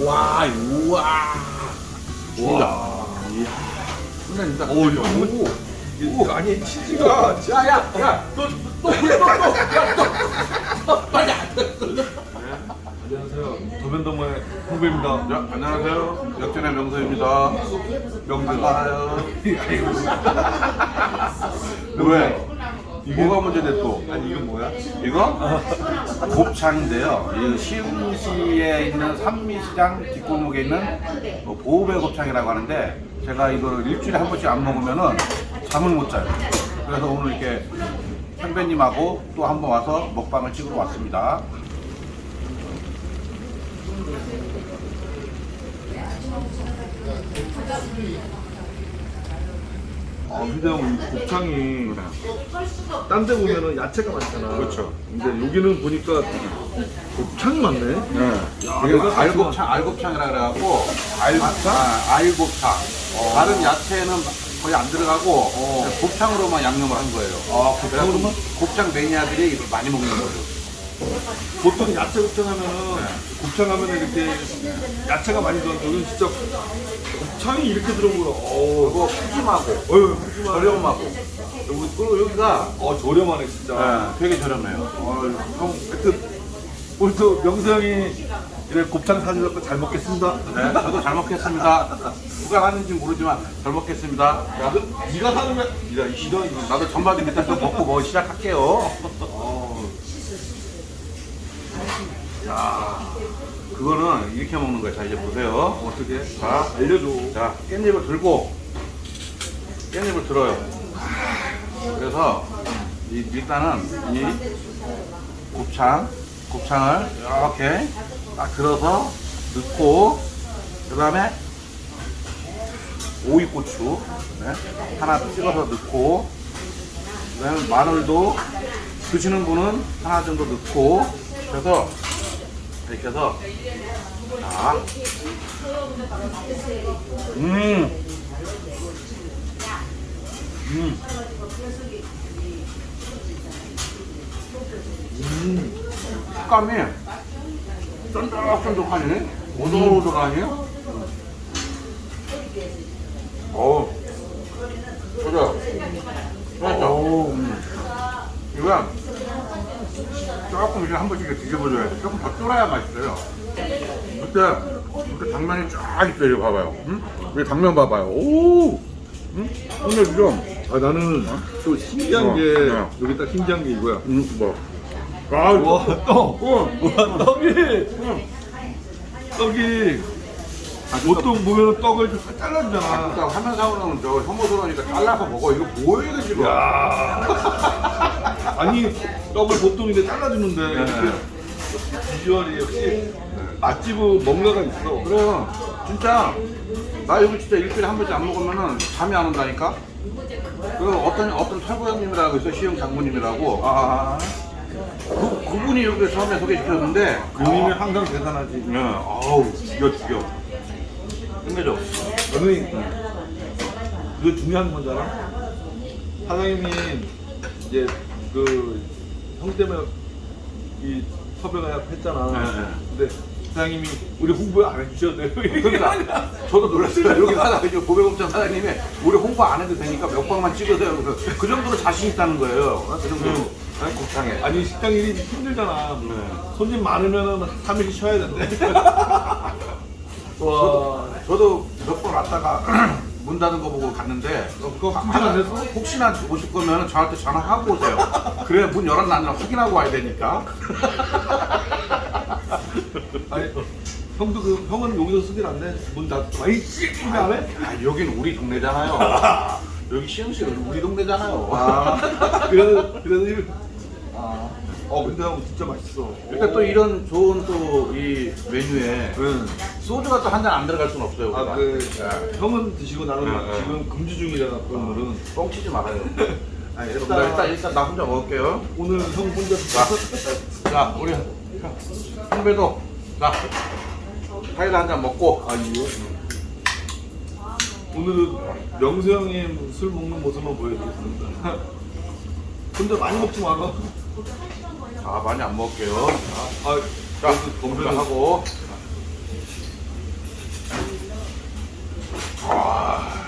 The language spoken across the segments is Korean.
우와, 우와. 우와. 근데 진짜. 오, 이거 오. 이거 아니 치즈가 야, 야, 야, 너, 또, 또, 또, 또, 야, 또, 또, 빨리 안 돼. 안녕하세요. 더변더머의 홍배입니다. 야, 안녕하세요. 역전의 명서입니다. 명서가 뭐가 문제돼 또? 아니 이건 뭐야? 이거 곱창인데요. 이 시흥시에 있는 산미시장 뒷골목에 있는 뭐 보호배 곱창이라고 하는데 제가 이걸 일주일에 한 번씩 안 먹으면은 잠을 못 자요. 그래서 오늘 이렇게 선배님하고 또 한 번 와서 먹방을 찍으러 왔습니다. 아 근데 형, 이 곱창이 딴 데 보면은 야채가 많잖아. 그렇죠. 근데 여기는 보니까 곱창이 많네. 네. 야, 내가 알곱창, 알곱창이라 그래갖고 알곱창, 아, 알곱창. 다른 야채는 거의 안 들어가고 그냥 곱창으로만 양념을 한 거예요. 아, 곱창으로만? 곱창 매니아들이 이걸 많이 먹는 거죠. 보통 야채 곱창 하면은 곱창 하면은 이렇게 야채가 많이 들어가는데 여기는 진짜 곱창이 이렇게 들어오고 어, 그리고 푸짐하고 어휴. 저렴하고 그리고 여기가 어 저렴하네 진짜. 네, 되게 저렴해요. 어, 형, 하여튼 오늘 또 명수 형이 이렇게 곱창 사주셔서 잘 먹겠습니다. 네, 저도 잘 먹겠습니다. 누가 하는지 모르지만 잘 먹겠습니다. 야, 네가 사는 거, 야, 이거 이거 나도 전바지 밑에 좀 먹고 뭐 시작할게요. 어, 자, 그거는 이렇게 먹는 거예요. 자, 이제 보세요. 어떻게? 자, 알려줘. 자, 깻잎을 들고 깻잎을 들어요. 그래서 이, 일단은 이 곱창, 곱창을 이렇게 딱 들어서 넣고 그 다음에 오이고추 네, 하나 찍어서 넣고 그 다음에 마늘도 드시는 분은 하나 정도 넣고 그래서 해서 자 음. 음. 음. 식감이 쫀득쫀득하니 오돌오돌하니 어우 그래 그렇죠 음. 이거 이제 한 번씩 뒤집어줘야 돼 조금 더 쫄아야 맛있어요 그때 이렇게 당면이 쫙 있어요 이거 봐봐요 응? 여기 당면 봐봐요 오 응? 오늘 좀 아, 나는 또 신기한 어, 게, 어. 여기 딱 신기한 게 이거야. 음, 뭐. 아, 와, 떡! 어. 와, 떡이! 떡이! 보통 보면 떡을 좀싹 잘라주잖아. 그러니까 화면 상으로는 저 혐오스러우니까 잘라서 먹어. 이거 뭐예요, 이거 지금? 야 아니, 떡을 보통 이제 잘라주는데, 네. 이렇게 비주얼이 역시 맛집은 뭔가가 있어. 그래요. 진짜 나 여기 진짜 일주일에 한 번씩 안 먹으면은 잠이 안 온다니까. 그 어떤 어떤 철구 형님이라고 있어 시형 장모님이라고. 아, 그 그분이 여기 처음에 소개시켰는데. 그 형님이 항상 대단하지. 네, 아우 죽여 죽여. 끝내줘. 형님, 이거 중요한 건 알아? 사장님이 이제 그 형 때문에 이 섭외가 했잖아. 네, 네. 근데 사장님이 우리 홍보 안 해주셔도 돼요. 그러니까 저도 놀랐어요. 여기 하나 이제 보배공장 사장님이 우리 홍보 안 해도 되니까 몇 방만 찍으세요. 그래서 그 정도로 자신 있다는 거예요. 그 정도로 네, 곱창에. 아니 식당 일이 힘들잖아. 네. 손님 많으면은 3일 쉬어야 된대. 와. 저도 몇 번 왔다가 문 닫은 거 보고 갔는데 그거 걱정 안 했어? 혹시나 오실 거면 저한테 전화하고 오세요. 그래 문 열었나 확인하고 와야 되니까. 아니 형도 그 형은 여기서 쓰질 않네. 문 닫고 아이 씨안 해? 아 여기는 우리 동네잖아요. 여기 시흥시는 우리 동네잖아요. 아 그래도 그래도. 어 근데 형 진짜 맛있어. 일단 또 이런 좋은 또 이 메뉴에 응. 소주가 또 한 잔 안 들어갈 순 없어요. 우리가. 아그 형은 드시고 나는 네, 네. 지금 금주 중이라 오늘은 뻥치지 말아요. 아니, 일단, 일단 일단 나 혼자 먹을게요. 오늘 형 혼자 자, 자 우리 선배도 자 사이다 한잔 먹고 아 이거 오늘은 명수 형님 술 먹는 모습만 보여드리겠습니다. 근데 많이 먹지 마라. 아, 많이 안 먹을게요. 아, 아 자, 건배를 하고. 아,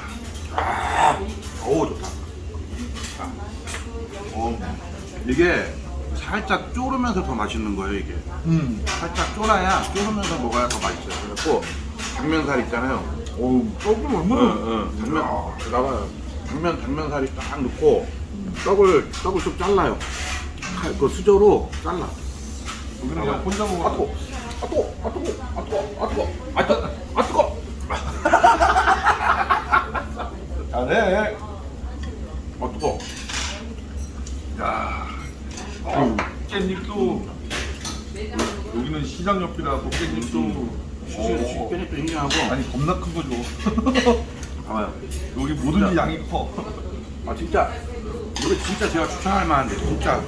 아, 오, 좋다. 어, 이게 살짝 졸으면서 더 맛있는 거예요, 이게. 음. 살짝 졸아야 졸으면서 먹어야 더 맛있어요. 그래갖고, 당면살 있잖아요. 오, 떡을 얼마나. 응, 응. 당면, 아, 봐요 당면, 당면살이 딱 넣고, 떡을, 떡을 좀 잘라요. 칼, 그 수저로 잘라. 그냥 혼자 아 먹어. 뜨거, 아 뜨거, 아 뜨거, 아 뜨거, 아 뜨거, 아 뜨거, 아 뜨거. 잘해. 아 뜨거. 야. 어, 깻잎도 여기는 시장 옆이라 또 깻잎도 시식 시식 편이 또 인정하고. 아니 겁나 큰 거죠. 봐봐요. 여기 뭐든지 양이 커. 아 진짜 이거 진짜 제가 추천할 만한데 진짜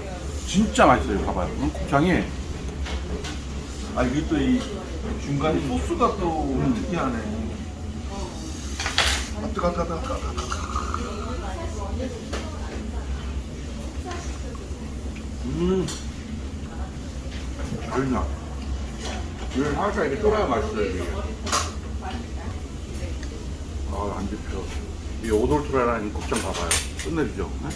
진짜 맛있어요. 봐봐요. 응? 곱창이 아 이게 또 이 중간에 소스가 또 특이하네. 아 뜨거 뜨거 뜨거. 음. 달나. 이게 살짝 이렇게 쫄아야 맛있어요, 이게. 아, 안 잡혀. 이 오돌토라라는 이 곱창 봐봐요. 끝내주죠. 네?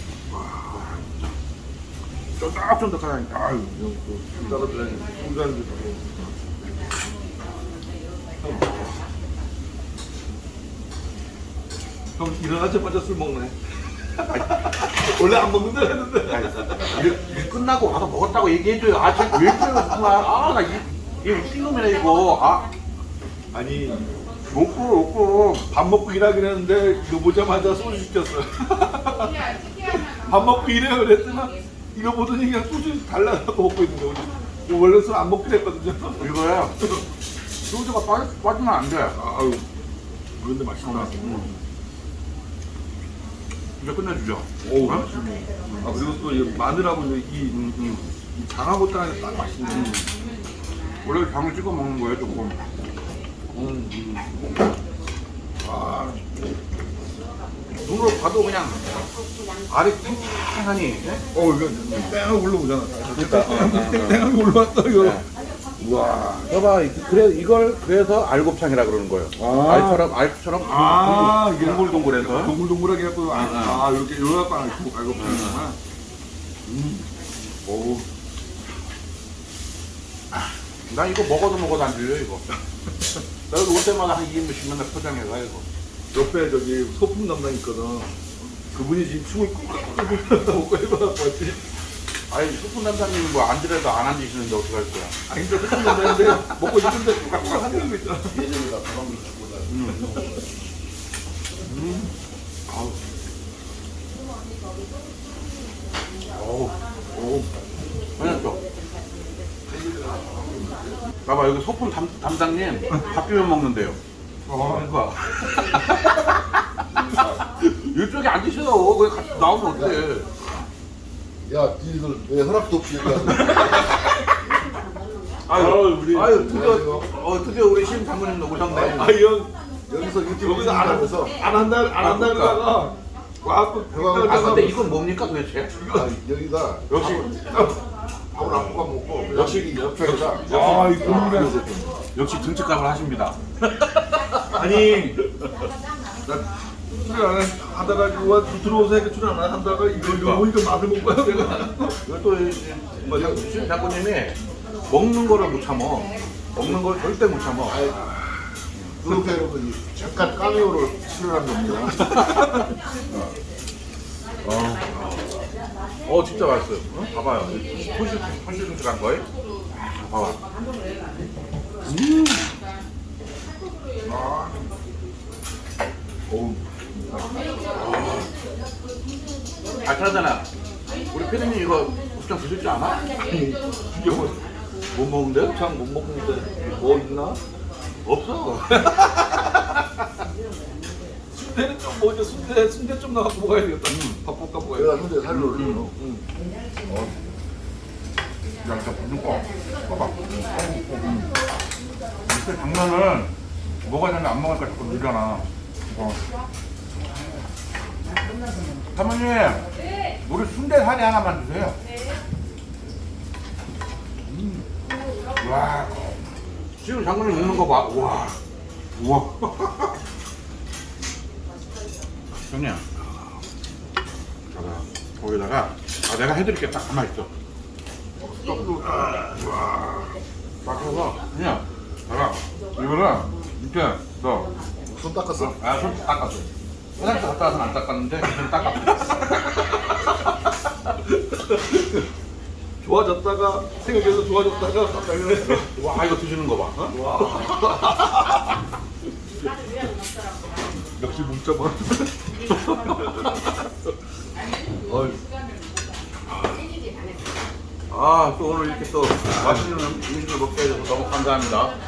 쫀득쫀득하다니까. 아유. 이거 또 따라줘야지. 공간도 형 일어나자마자 술 먹네. 원래 안 먹는다 했는데. 일, 일 끝나고 와서 먹었다고 얘기해줘요. 아, 쟤왜 그래요, 정말. 아, 나 이, 이 웃긴 놈이네, 이거. 아, 아니 먹고, 먹고. 밥 먹고 일하긴 했는데 이거 보자마자 소주 시켰어. 밥 먹고 일해요 그랬더니 이거 보더니 그냥 소주 달라고 먹고 있는 거지. 이거 원래 술 안 먹기로 했거든요. 이거야. 소주가 빠, 빠지면 안 돼. 아유 그런데 맛있다. 이제 끝내주죠. 오 어? 맛있네. 아 그리고 또 이 마늘하고 이, 이, 이, 이 장하고 땅에 딱 맛있네. 원래 장을 찍어 먹는 거예요, 조금. 음. 아 눈으로 봐도 그냥 알이 탱탱하니. 예? 어 이거 뺑 올라오잖아. 뺑 올라왔다 이거. 네. 우와. 봐봐, 그래 이걸 그래서 알곱창이라 그러는 거예요. 아. 알처럼 알처럼 아 이게 동글동글해서. 동글동글하게 해갖고 아, 아. 아 이렇게 요렇게 알고 알고 파는구나. 오. 나 이거 먹어도 먹어도 안 들려 이거. 나 여기 올 때마다 한 2인분씩 맨날 포장해가 이거. 옆에 저기 소품 담당 있거든. 그분이 지금 춤을 꾹꾹꾹 먹고 해봐갖고 왔지. 아니 소품 담당님은 뭐 앉으래도 안 앉으시는데 어떻게 할 거야? 아니 근데 소품 담당인데 먹고 싶은데 꾹꾹 하는 거 있잖아. 아우. 어우. 어우. 맛있어. 봐봐 여기 소품 담, 담당님 밥 비벼 먹는데요. 그러니까. 이쪽에 앉으셔요. 거기 같이 나오면 어떡해. 야, 니들 왜 허락도 없이 얘기하는 아유, 아유, 우리- 아유, 드디어, 어, 드디어 우리 심 장모님도 오셨네. 아 형 여기서 유튜브 여기서 안 하면서 한다 안 한다 안 한다 아, 그러다가 와갖고 대박을 아, 근데 이건 뭡니까 도대체? 아, 여기가 역시, 밥을 안 볶아 먹고 역시, 옆에가 아 이거 국물에 역시 등치값을 하십니다. 아니 나 출연 안 하다가 이거 들어오서 이렇게 출연 안 한다가 이거 이거 보니까 맛을 못 봐요 내가 이거 또, 이- 이- 심 장모님이 먹는 거를 못 참어. 먹는 걸 절대 못 참어. 구독자 여러분이 잠깐 까메오로 출연한 겁니다. 어, 진짜 맛있어요. 어? 봐봐요. 손실, 손실손실한 거에. 봐봐. 음. 어우 알타잖아. 우리 피디님 이거 곱창 드실 줄 아나? 이게 뭐 못 먹는데? 곱창 못 먹는데 뭐 있나? 없어. 순대는 좀 뭐죠 순대 순대 좀 나갖고 먹어야 되겠다 밥 볶아 내가 먹어야 현재 살로 올려. 야, 진짜 거? 봐봐. 이때 당면을 먹어야 되는데 안 먹으니까 자꾸 늘잖아. 어. 사모님, 우리 순대 사리 하나만 주세요. 음. 와, 지금 장모님 먹는 거 봐. 와, 우와. 형님, 자가 거기다가 아 내가 해드릴게 딱 가만 있어. 떡도 딱 해서 그냥 봐봐 이거는 이렇게 너 손 닦았어? 아, 손 닦았어. 화장실 갔다 와서는 안 닦았는데, 손 닦았어. 좋아졌다가 생각해서 좋아졌다가 갑자기 와, 이거 드시는 거 봐. 어? 역시 문자만. 어이, 아, 또 오늘 이렇게 또 맛있는 음식을 먹게 해줘서 너무 감사합니다.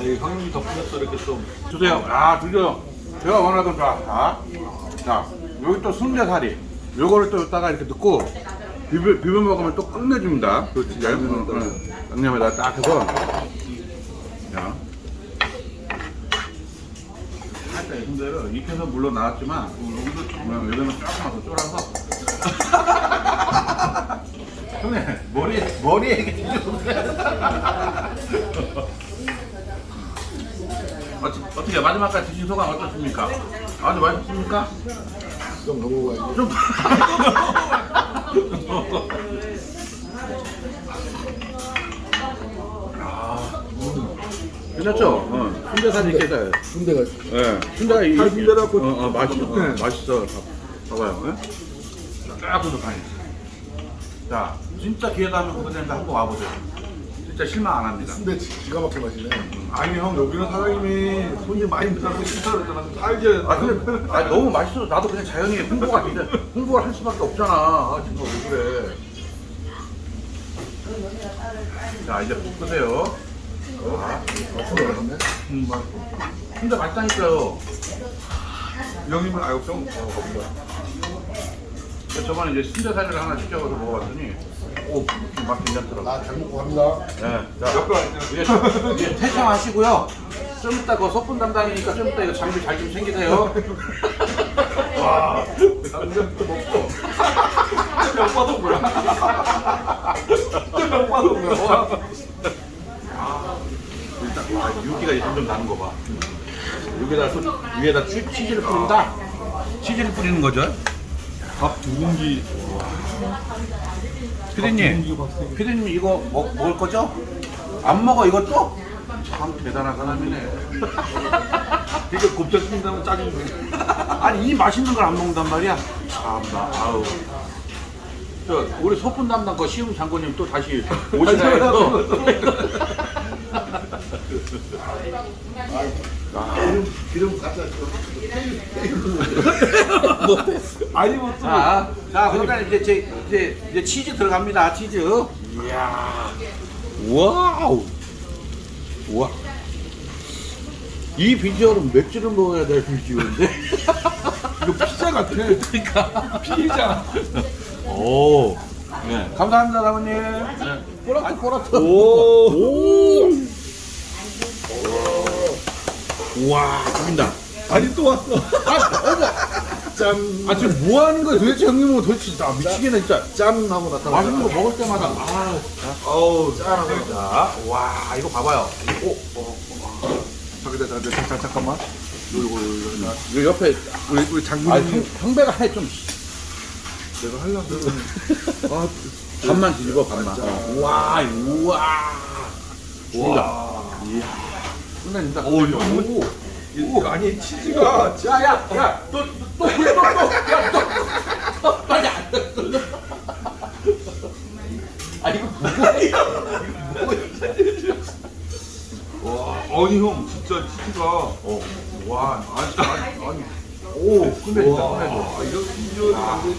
이 형님 덕분에 또 이렇게 좀 주세요. 아, 드세요. 제가 원하던 자, 자, 자, 여기 또 순대사리. 요거를 또 여기다가 이렇게 넣고 비벼, 비벼 먹으면 또 끝내줍니다. 그렇지, 얇은 응, 양념에다 딱 해서. 자. 살짝 이 순대를 익혀서 물론 나왔지만, 여기도 조금, 여기는 조금만 더 쫄아서. 형님, 머리, 머리에. 어찌, 어떻게 마지막까지 드신 소감 어떻습니까? 아주 맛있습니까? 좀 넘어가야지. 좀 아, 괜찮죠? 어, 순대살이 이렇게 해서 순대가 예, 순대가 이살 순대라고 어, 어, 맛있, 어, 네. 맛있어. 봐- 봐봐요. 예? 쫙 부족하니. 자, 진짜 기회가 하면 그런데 한번 와보세요. 진짜 실망 안 합니다. 순대 지- 기가 막히게 맛이네. 아니 형 여기는 사장님이 손님 많이 들어서 싫다 그랬잖아. 좀 살게. 아 근데 아, 너무 맛있어서 나도 그냥 자연히 홍보가 진짜 홍보를 할 수밖에 없잖아. 아 진짜 왜 그래? 자 이제 볶으세요. 자, 순대 맛있네. 음, 맛- 진짜 맛있다니까요. 형님은 아유 형 어, 거기다. 저번에 이제 순대살이를 하나 시켜서 먹어봤더니 오, 맛 괜찮더라고. 나잘 먹고 갑니다. 네, 자. 이제, 이제 퇴장하시고요. 좀 이따 그 소품 담당이니까 좀 이따 이거 장비 잘 좀 챙기세요. 와. 남자 또 먹고. 몇 받은 거야? 몇 받은 거야? 일단 와 윤기가 이제 점점 나는 거 봐. 여기다 또 위에다 치, 치즈를 뿌린다. 치즈를 뿌리는 거죠. 밥 두 공기. 피디님, 피디님 이거 먹, 먹을 거죠? 안 먹어 이것도? 참 대단한 사람이네. 이게 곱창 낀다면 짜증 나. 아니 이 맛있는 걸 안 먹는단 말이야. 참나 아우. 저 우리 소품 담당 거 시움 장군님 또 다시 오시라 해서. 기름 기름 갖다 줘. 아니 뭐 또. 자, 자 그러니까 이제 제, 이제 이제 치즈 들어갑니다. 치즈. 이야. 와우. 와. 이 비주얼은 맥주를 먹어야 될 비주얼인데. 이거 피자 같아. 그러니까. 피자. 오. 네. 감사합니다, 사모님. 네. 꼬라트, 꼬라트. 오. 오. 와, 죽인다. 아니 또 왔어. 짠. 아, 지금 뭐 하는 거야? 도대체 형님은 도대체 나 미치겠네, 진짜. 짠 하고 나타나. 맛있는 거 먹을 때마다, 아, 어우. 짠하고. 자, 와, 이거 봐봐요. 오, 어, 저기다 저기다 잠깐 잠깐만. 요거 요거 이 옆에, 우리 우리 아, 장군님 형, 형배가 해, 좀. 내가 하려고 아 반만 뒤집어, 반만. 어. 와, 우와. 죽인다. 이야. 끝내준다. 오, 이거 오, 아니 치즈가 야, 야, 야, 또, 또, 또, 또, 또, 야, 또, 또, 빨리 안 아, 이거 와 아니 형 진짜 치즈가. 어, 와 아니 아니 아니. 오, 끝내준다, 와 끝내줘. 이거 비주얼이 완전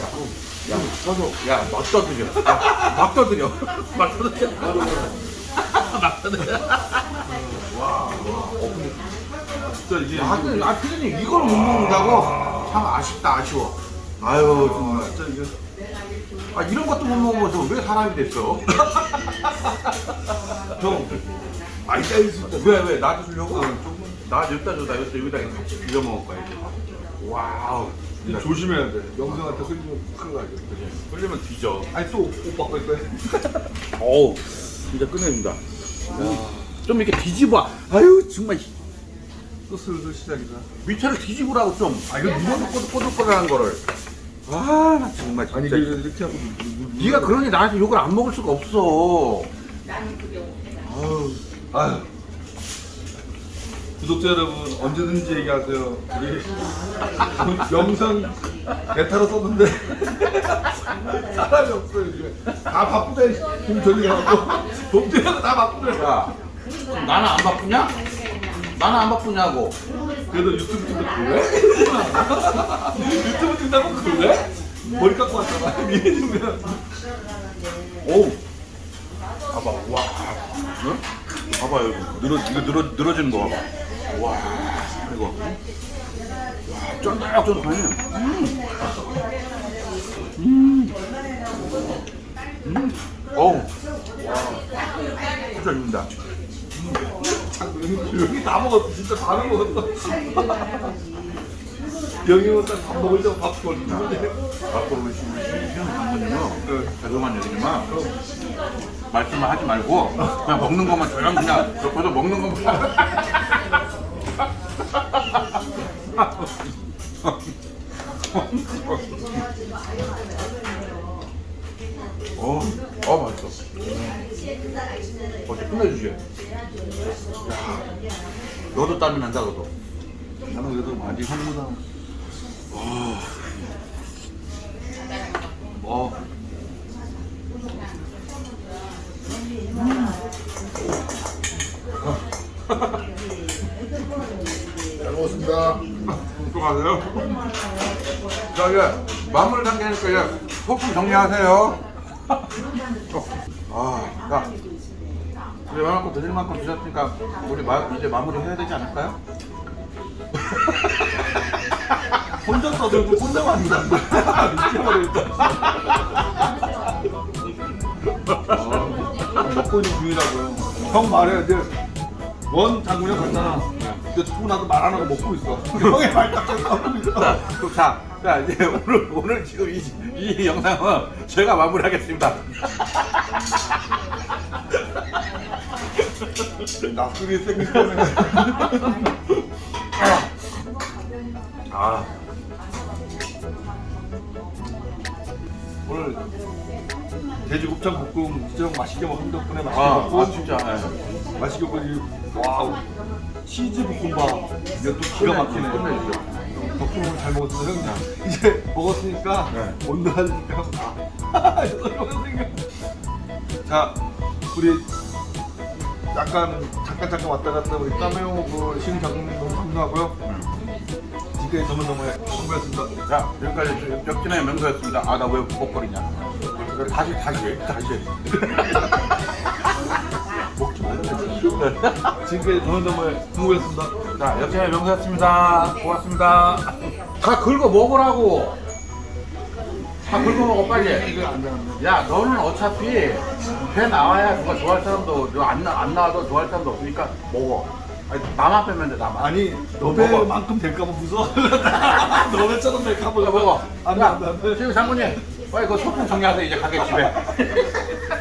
야, 떠줘. 야, 막 떠들여. 야, 막 떠들여. 막 떠들여. 막 떠들여. 진짜 이게 아, 근데, 아, 피디님, 이걸 못 먹는다고? 참 아쉽다, 아쉬워. 아유, 정말. 진짜 이게 아, 이런 것도 못 먹으면서 왜 사람이 됐어? 형 짜일 수 있다 왜, 왜? 나도 주려고? 나 여기다 줘, 나 여기다, 여기다 같이 비벼 먹을 거야, 이제. 와우. 근데 조심해야 돼 영상한테 흘리면 큰일 나죠 흘리면 뒤져. 아니 또 오빠 거 있다 어우, 진짜 끝내준다. 좀 이렇게 뒤집어. 아유, 정말. 또 슬슬 시작이다. 밑에를 뒤집으라고 좀. 아 이거 누가 꼬들 꼬들꼬들한 거를. 아, 나 정말 아니 진짜. 이게 이렇게 하고 네가 그러니 나한테 욕을 안 먹을 수가 없어. 아유, 아유. 구독자 여러분 언제든지 얘기하세요. 우리 영상 베타로 썼는데 사람이 없어요 이제. 다 바쁘대 김철이하고 동재가 다 바쁘대. 야, 나는 안 바쁘냐? 나는 안 바쁘냐고. 그래도 유튜브 찍는 그래? 유튜브 찍다고 그래? 머리 깎고 왔잖아. 미래지면 오. 봐봐, 와. 응? 봐봐 여기 늘어 이거 늘어 늘어지는 거 봐봐. 와, 이거. 와, 쫀득쫀득하네. 음. 음. 음. 어우. 진짜 입니다. 여기 다 먹었어. 진짜 다 먹었어. 여기 밥 먹을 때밥 우리 지금 시험 장모님은 그 죄송한 얘기지만 말씀을 하지 말고 그냥 먹는 것만 조용 그냥 옆에서 먹는 것만 어, 어 맛있어. 어제 끝내주지. 야, 너도 땀이 난다 너도. 나는 그래도 많이 한무다. 어. 잘 먹었습니다. 수고하세요. 자, 이제 마무리 단계니까 이제 소품 정리하세요. 아, 야. 우리 만큼 드릴 만큼 드셨으니까 우리 마, 이제 마무리 해야 되지 않을까요? 혼자 떠들고 혼자만 한다. 미쳐버리겠다. 먹고 있는 중이라고요. 형 말해. 이제 원 장군이 갔잖아. 근데 두고 나도 말 안 하고 먹고 있어. 형의 말딱 하고 있어. 자, 자 이제 오늘 오늘 지금 이, 이 영상은 제가 마무리하겠습니다. 낯설이 생기 때문에. 아, 오늘 돼지 곱창 볶음 진짜 형 맛있게 먹은 덕분에 맛있게 아, 먹고 아 진짜. 예. 맛있게 먹고 이- 와우 치즈 볶음밥 또 기가 막히네 끝내주죠. 덕분에 오늘 잘 먹었습니다 형 이제 먹었으니까 네. 온도하니까 자 우리 약간 잠깐 잠깐 왔다 갔다 우리 까메오 그 작가님 너무 감사하고요 지금까지 저는 너무 성공했습니다 자, 여기까지 역진의 명소였습니다. 아, 나왜 먹거리냐? 다시, 다시, 다시. 먹지 말자. 지금까지 저는 너무 성공했습니다 자, 역진의 명소였습니다. 고맙습니다. 다 긁어 먹으라고. 다 긁어 먹어, 빨리. 야, 너는 어차피 배 나와야 누가 좋아할 사람도, 안, 나, 안 나와도 좋아할 사람도 없으니까 먹어. 아니, 나만 빼면 돼, 나만. 아니. 너배만큼 될까 봐 무서워 너배처럼 될까봐 야, 먹어. 안돼 야, 안돼 안돼 지금 장모님, 빨리 그 소품 정리하세요. 이제 가게 집에.